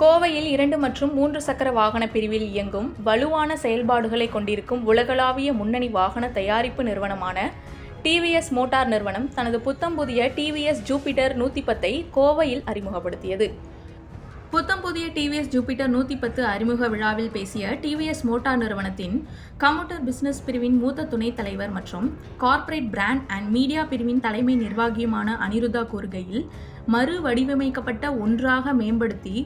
கோவையில் இரண்டு மற்றும் மூன்று சக்கர வாகன பிரிவில் இயங்கும் வலுவான செயல்பாடுகளை கொண்டிருக்கும் உலகளாவிய முன்னணி வாகன தயாரிப்பு நிறுவனமான டிவிஎஸ் மோட்டார் நிறுவனம் தனது புத்தம் புதிய டிவிஎஸ் ஜூபிட்டர் நூற்றி பத்தை கோவையில் அறிமுகப்படுத்தியது. புத்தம் புதிய டிவிஎஸ் ஜூபிட்டர் நூற்றி பத்து அறிமுக விழாவில் பேசிய டிவிஎஸ் மோட்டார் நிறுவனத்தின் கம்ப்யூட்டர் பிசினஸ் பிரிவின் மூத்த துணைத் தலைவர் மற்றும் கார்ப்பரேட் பிராண்ட் அண்ட் மீடியா பிரிவின் தலைமை நிர்வாகியுமான அனிருதா கூறுகையில் மறு வடிவமைக்கப்பட்ட ஒன்றாக மேம்படுத்தி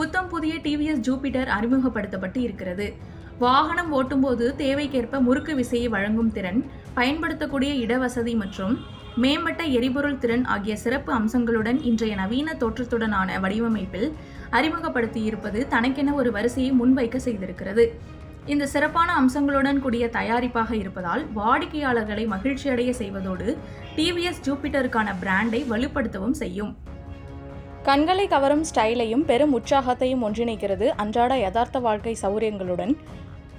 புத்தம் புதிய டிவிஎஸ் ஜூபிட்டர் அறிமுகப்படுத்தப்பட்டு இருக்கிறது. வாகனம் ஓட்டும்போது தேவைக்கேற்ப முறுக்கு விசையை வழங்கும் திறன் பயன்படுத்தக்கூடிய இடவசதி மற்றும் மேம்பட்ட எரிபொருள் திறன் ஆகிய சிறப்பு அம்சங்களுடன் இன்றைய நவீன தோற்றத்துடனான வடிவமைப்பில் அறிமுகப்படுத்தியிருப்பது தனக்கென ஒரு வரிசையை முன்வைக்க செய்திருக்கிறது. இந்த சிறப்பான அம்சங்களுடன் கூடிய தயாரிப்பாக இருப்பதால் வாடிக்கையாளர்களை மகிழ்ச்சியடைய செய்வதோடு டிவிஎஸ் ஜூபிட்டருக்கான பிராண்டை வலுப்படுத்தவும் செய்யும். கண்களை கவரும் ஸ்டைலையும் பெரும் உற்சாகத்தையும் ஒன்றிணைக்கிறது அன்றாட யதார்த்த வாழ்க்கை சௌகரியங்களுடன்.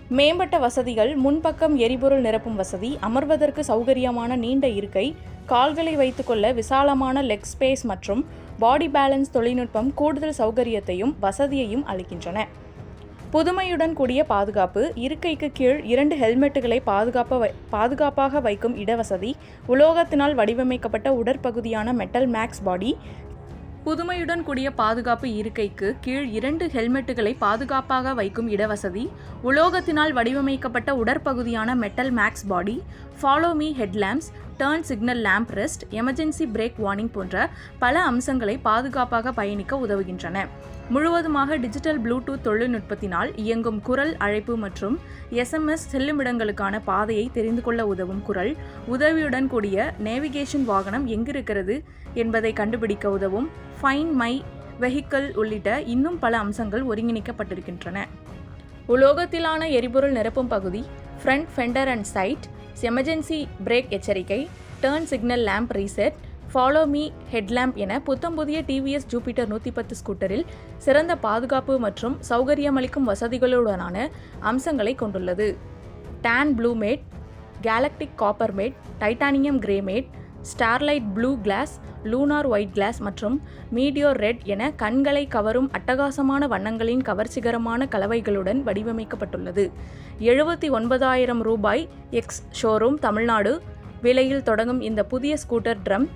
மேம்பட்ட வசதிகள் முன்பக்கம் எரிபொருள் நிரப்பும் வசதி அமர்வதற்கு சௌகரியமான நீண்ட இருக்கை கால்களை வைத்துக்கொள்ள விசாலமான லெக் ஸ்பேஸ் மற்றும் பாடி பேலன்ஸ் தொழில்நுட்பம் கூடுதல் சௌகரியத்தையும் வசதியையும் அளிக்கின்றன. புதுமையுடன் கூடிய பாதுகாப்பு இருக்கைக்கு கீழ் இரண்டு ஹெல்மெட்டுகளை பாதுகாப்ப பாதுகாப்பாக வைக்கும் இடவசதி உலோகத்தினால் வடிவமைக்கப்பட்ட உடற்பகுதியான மெட்டல் மேக்ஸ் பாடி புதுமையுடன் கூடிய பாதுகாப்பு இருக்கைக்கு கீழ் இரண்டு ஹெல்மெட்டுகளை பாதுகாப்பாக வைக்கும் இடவசதி உலோகத்தினால் வடிவமைக்கப்பட்ட உடற்பகுதியான metal max body follow me headlamps turn signal lamp reset emergency brake warning போன்ற பல அம்சங்களை பாதுகாப்பாக பயணிக்க உதவுகின்றன. முழுவதுமாக டிஜிட்டல் ப்ளூடூத் தொழில்நுட்பத்தினால் இயங்கும் குரல் அழைப்பு மற்றும் எஸ்எம்எஸ் செல்லுமிடங்களுக்கான பாதையை தெரிந்து கொள்ள உதவும் குரல் உதவியுடன் கூடிய நேவிகேஷன் வாகனம் எங்கிருக்கிறது என்பதை கண்டுபிடிக்க உதவும் ஃபைன் மை வெஹிக்கிள் உள்ளிட்ட இன்னும் பல அம்சங்கள் ஒருங்கிணைக்கப்பட்டிருக்கின்றன. உலோகத்திலான எரிபொருள் நிரப்பும் பகுதி front fender and side emergency brake எச்சரிக்கை turn signal lamp reset follow me headlamp என புத்தம் புதிய டிவிஎஸ் ஜூபிட்டர் நூற்றி பத்து ஸ்கூட்டரில் சிறந்த பாதுகாப்பு மற்றும் சௌகரியமளிக்கும் வசதிகளுடனான அம்சங்களை கொண்டுள்ளது. Dawn blue matte galactic copper matte titanium grey matte starlight blue gloss lunar white gloss மற்றும் மீடியோர் ரெட் என கண்களை கவரும் அட்டகாசமான வண்ணங்களின் கவர்ச்சிகரமான கலவைகளுடன் வடிவமைக்கப்பட்டுள்ளது. எழுபத்தி ஒன்பதாயிரம் ரூபாய் எக்ஸ் ஷோரூம் தமிழ்நாடு. விலையில் தொடங்கும் இந்த புதிய scooter drum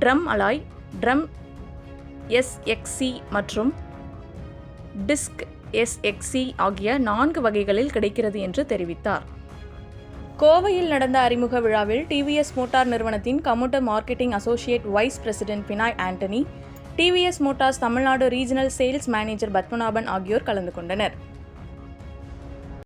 drum alloy drum SXC மற்றும் டிஸ்க் எஸ்எக்சி ஆகிய நான்கு வகைகளில் கிடைக்கிறது என்று தெரிவித்தார். கோவையில் நடந்த அறிமுக விழாவில் டிவிஎஸ் மோட்டார் நிறுவனத்தின் commuter marketing associate vice president Binoy Antony TVS Motors Tamil Nadu regional sales manager Padmanabhan ஆகியோர் கலந்து கொண்டனர்.